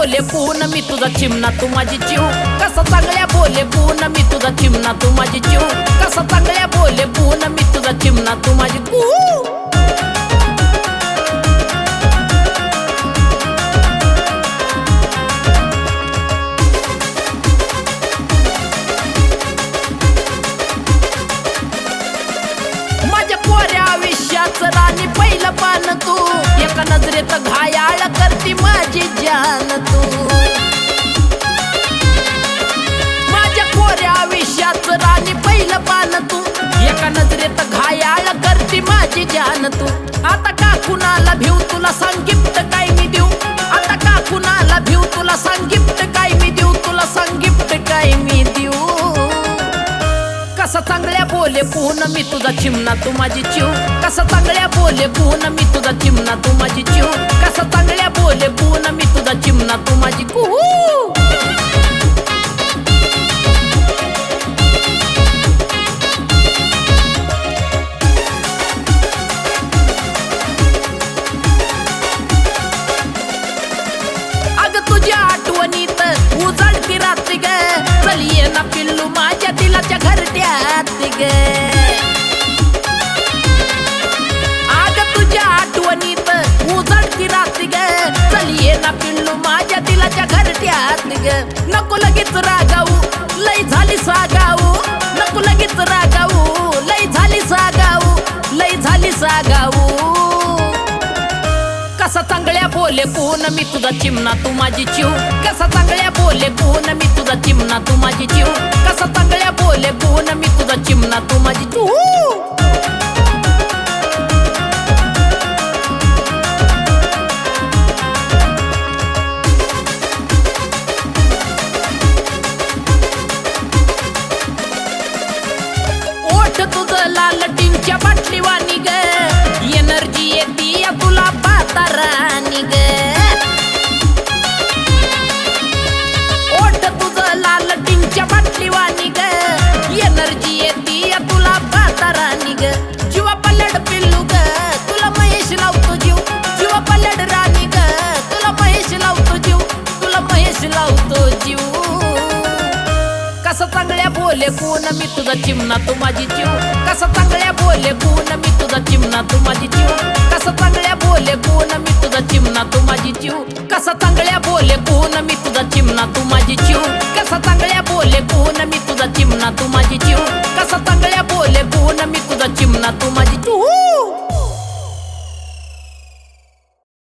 बोले पून मी तुझा चिमणा तू माझी जीव. कसा चांगल्या बोले पून मी तुझा चिमणा तू माझी जीव. कसा चांगल्या बोले पून मी तुझा चिमणा तू माझी कू घायाळ माझी जान तू. आता का कुणाला भिऊ तुला सांग गिफ्ट काय मी देऊ? आता का कुणाला भिऊ तुला सांग गिफ्ट काय मी देऊ? तुला सांग गिफ्ट काय मी देऊ? कसं चांगल्या बोले पून मी तुझा चिमणा तू माझी चिव कसं चांगल्या बोले पून मी तुझा चिमणा तू माझी चिव कसं चांगल्या बोले घरट्यात ग नको लगेच रागाऊ लय झाली सागाऊ नको लगेच रागाऊ लय झाली सागाऊ लय झाली सागाऊ कसा चांगल्या बोले कोण मी तुझा चिमणा तू माझी चिव कसा चांगल्या बोले कोण मी तुझा चिमणा तू माझी चिव ओठ तुझं लाल टीमच्या बाटली वाणी ग एनर्जी येते या तुला पाता कस चांगल्या बोले कोण? मी तुझा चिमणा तू माझी जीव. कस चांगल्या बोले कोण? मी तुझा चिमणा तू माझी जीव. कस चांगल्या बोले कोण? मी तुझा चिमणा तू माझी जीव. कसा चांगल्या बोले कोण? मी तुझा चिमणा.